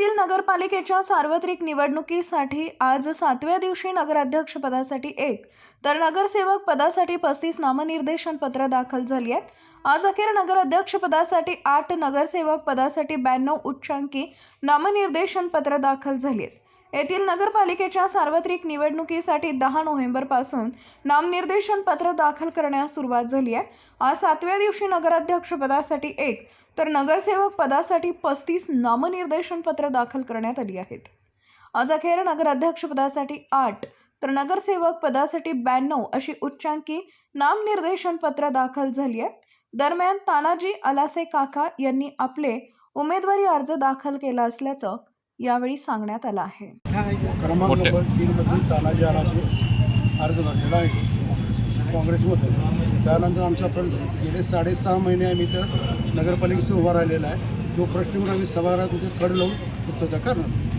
येथील नगरपालिकेच्या सार्वत्रिक निवडणुकीसाठी आज सातव्या दिवशी नगराध्यक्षपदासाठी एक तर नगरसेवक पदासाठी पस्तीस नामनिर्देशन पत्र दाखल झाली आहेत. आज अखेर नगराध्यक्षपदासाठी आठ नगरसेवक पदासाठी ब्याण्णव उच्चांकी नामनिर्देशन पत्र दाखल झाली आहेत. येथील नगरपालिकेच्या सार्वत्रिक निवडणुकीसाठी दहा नोव्हेंबरपासून नामनिर्देशन पत्र दाखल करण्यास सुरुवात झाली आहे. आज सातव्या दिवशी नगराध्यक्षपदासाठी एक तर नगरसेवक पदासाठी पस्तीस नामनिर्देशन पत्र दाखल करण्यात आली आहेत. आज अखेर नगराध्यक्षपदासाठी आठ तर नगरसेवक पदासाठी ब्याण्णव अशी उच्चांकी नामनिर्देशन पत्र दाखल झाली आहेत दरम्यान तानाजी अलासे काका यांनी आपले उमेदवारी अर्ज दाखल केला असल्याचं यावेळी सांगण्यात आलं आहे. क्रमांक नंबर तीनमध्ये तानाजी आराशे अर्ज भरलेला आहे. काँग्रेसमध्ये. त्यानंतर आमचा फ्रेंड्स गेले साडेसहा महिने आम्ही इथं नगरपालिकेशी उभा राहिलेला आहे. तो प्रश्न म्हणून आम्ही सभागृहात तिथे कड लावून पूर्तता करणार